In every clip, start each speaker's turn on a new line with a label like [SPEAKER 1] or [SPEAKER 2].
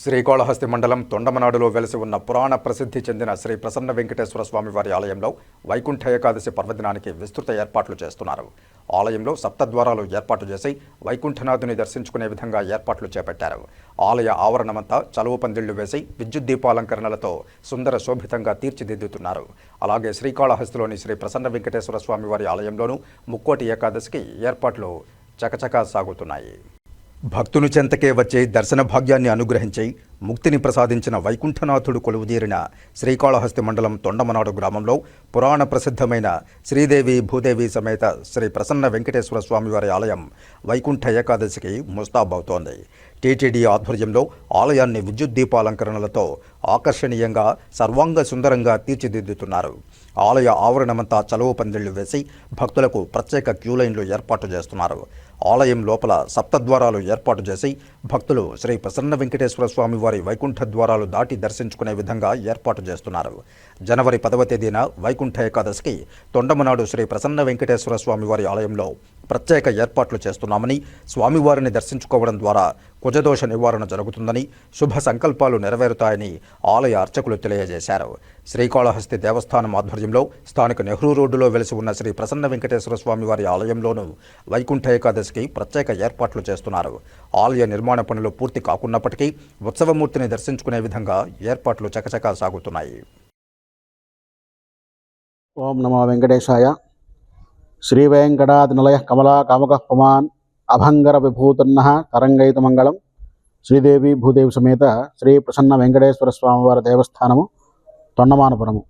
[SPEAKER 1] శ్రీకాళహస్తి మండలం తొండమనాడులో వెలసి ఉన్న పురాణ ప్రసిద్ధి చెందిన శ్రీ ప్రసన్న వెంకటేశ్వర స్వామి వారి ఆలయంలో వైకుంఠ ఏకాదశి పర్వదినానికి విస్తృత ఏర్పాట్లు చేస్తున్నారు. ఆలయంలో సప్తద్వారాలు ఏర్పాటు చేసి వైకుంఠనాథుని దర్శించుకునే విధంగా ఏర్పాట్లు చేపట్టారు. ఆలయ ఆవరణమంతా చలువ పందిళ్ళు వేసి విద్యుత్ దీపాలంకరణలతో సుందర శోభితంగా తీర్చిదిద్దుతున్నారు. అలాగే శ్రీకాళహస్తిలోని శ్రీ ప్రసన్న వెంకటేశ్వర స్వామి వారి ఆలయంలోనూ ముక్కోటి ఏకాదశికి ఏర్పాట్లు చకచకా సాగుతున్నాయి. భక్తుని చెంతకే వచ్చే దర్శన భాగ్యాన్ని అనుగ్రహించాయి. ముక్తిని ప్రసాదించిన వైకుంఠనాథుడు కొలువుదీరిన శ్రీకాళహస్తి మండలం తొండమనాడు గ్రామంలో పురాణ ప్రసిద్ధమైన శ్రీదేవి భూదేవి సమేత శ్రీ ప్రసన్న వెంకటేశ్వర స్వామివారి ఆలయం వైకుంఠ ఏకాదశికి ముస్తాబవుతోంది. టీటీడీ ఆధ్వర్యంలో ఆలయాన్ని విద్యుత్ దీపాలంకరణలతో ఆకర్షణీయంగా సర్వాంగ సుందరంగా తీర్చిదిద్దుతున్నారు. ఆలయ ఆవరణమంతా చలువ పందిళ్ళు వేసి భక్తులకు ప్రత్యేక క్యూలైన్లు ఏర్పాటు చేస్తున్నారు. ఆలయం లోపల సప్తద్వారాలు ఏర్పాటు చేసి భక్తులు శ్రీ ప్రసన్న వెంకటేశ్వర స్వామి స్వామివారి వైకుంఠ ద్వారాలు దాటి దర్శించుకునే విధంగా ఏర్పాటు చేస్తున్నారు. జనవరి పదవ తేదీన వైకుంఠ ఏకాదశికి తొండమనాడు శ్రీ ప్రసన్న వెంకటేశ్వర స్వామి వారి ఆలయంలో ప్రత్యేక ఏర్పాట్లు చేస్తున్నామని స్వామివారిని దర్శించుకోవడం ద్వారా కుజదోష నివారణ జరుగుతుందని శుభ సంకల్పాలు నెరవేరుతాయని ఆలయ అర్చకులు తెలియజేశారు. శ్రీకాళహస్తి దేవస్థానం ఆధ్వర్యంలో స్థానిక నెహ్రూ రోడ్డులో వెలిసి ఉన్న శ్రీ ప్రసన్న వెంకటేశ్వర స్వామి వారి ఆలయంలోనూ వైకుంఠ ఏకాదశికి ప్రత్యేక ఏర్పాట్లు చేస్తున్నారు. ఆలయ నిర్మాణ పనులు పూర్తి కాకున్నప్పటికీ ఉత్సవమూర్తిని దర్శించుకునే విధంగా ఏర్పాట్లు చకచకా సాగుతున్నాయి.
[SPEAKER 2] ఓం నమో వెంకటేశాయ. శ్రీ నిలయ కమలా కామక పుమాన్ అభంగర విభూతన్న తరంగైత మంగళం. శ్రీదేవి భూదేవి సమేత శ్రీ ప్రసన్న వెంకటేశ్వర స్వామివారి దేవస్థానము తొండమానపురము.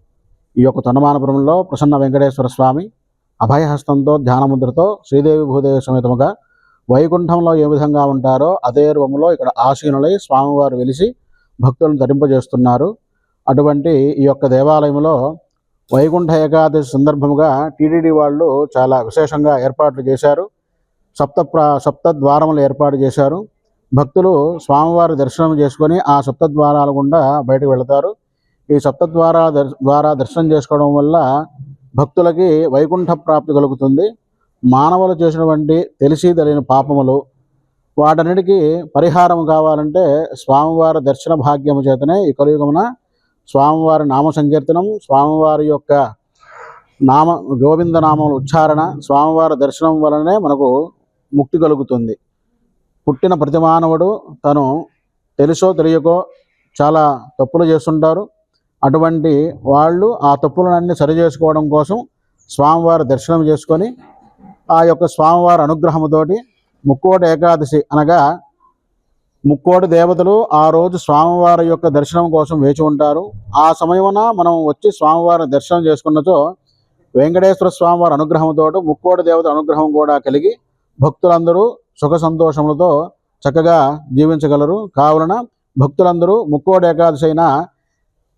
[SPEAKER 2] ఈ యొక్క తొండమానపురంలో ప్రసన్న వెంకటేశ్వర స్వామి అభయహస్తంతో ధ్యానముద్రతో శ్రీదేవి భూదేవి సమేతముగా వైకుంఠంలో ఏ విధంగా ఉంటారో అదే రూపంలో ఇక్కడ ఆసీనులై స్వామివారు వెలిసి భక్తులను ధరింపజేస్తున్నారు అటువంటి ఈ యొక్క దేవాలయంలో వైకుంఠ ఏకాదశి సందర్భముగా టీటీడీ వాళ్ళు చాలా విశేషంగా ఏర్పాట్లు చేశారు. సప్త ప్ర సప్త ద్వారములు ఏర్పాటు చేశారు. భక్తులు స్వామివారి దర్శనం చేసుకొని ఆ సప్త ద్వారాల గుండా బయటకు వెళతారు. ఈ సప్త ద్వారా ద్వారా దర్శనం చేసుకోవడం వల్ల భక్తులకి వైకుంఠ ప్రాప్తి కలుగుతుంది. మానవులు చేసినటువంటి తెలిసి తెలియని పాపములు వాటన్నిటికీ పరిహారం కావాలంటే స్వామివారి దర్శన భాగ్యము చేతనే ఈ కలియుగమున స్వామివారి నామ సంకీర్తనం స్వామివారి యొక్క నామ గోవింద నామం ఉచ్చారణ స్వామివారి దర్శనం వలనే మనకు ముక్తి కలుగుతుంది. పుట్టిన ప్రతి మానవుడు తను తెలుసో తెలియకో చాలా తప్పులు చేస్తుంటారు. అటువంటి వాళ్ళు ఆ తప్పులన్నీ సరి చేసుకోవడం కోసం స్వామివారి దర్శనం చేసుకొని ఆ యొక్క స్వామివారి అనుగ్రహముతోటి ముక్కోటి ఏకాదశి అనగా ముక్కోటి దేవతలు ఆ రోజు స్వామివారి యొక్క దర్శనం కోసం వేచి ఉంటారు. ఆ సమయమున మనం వచ్చి స్వామివారి దర్శనం చేసుకున్నచో వెంకటేశ్వర స్వామివారి అనుగ్రహంతో ముక్కోటి దేవత అనుగ్రహం కూడా కలిగి భక్తులందరూ సుఖ సంతోషములతో చక్కగా జీవించగలరు. కావున భక్తులందరూ ముక్కోటి ఏకాదశి అయిన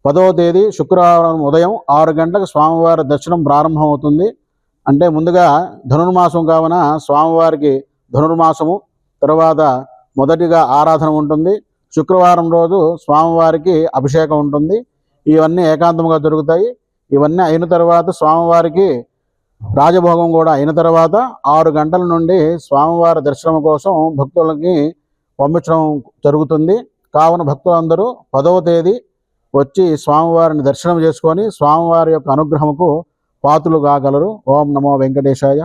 [SPEAKER 2] పదవ తేదీ శుక్రవారం ఉదయం ఆరు గంటలకు స్వామివారి దర్శనం ప్రారంభమవుతుంది. అంటే ముందుగా ధనుర్మాసం కావున స్వామివారికి ధనుర్మాసము తర్వాత మొదటిగా ఆరాధన ఉంటుంది. శుక్రవారం రోజు స్వామివారికి అభిషేకం ఉంటుంది. ఇవన్నీ ఏకాంతముగా జరుగుతాయి. ఇవన్నీ అయిన తర్వాత స్వామివారికి రాజభోగం కూడా అయిన తర్వాత ఆరు గంటల నుండి స్వామివారి దర్శనం కోసం భక్తులకి పంపించడం జరుగుతుంది. కావున భక్తులందరూ పదవ తేదీ వచ్చి స్వామివారిని దర్శనం చేసుకొని స్వామివారి యొక్క అనుగ్రహముకు పాత్రులు కాగలరు. ఓం నమో వెంకటేశాయ.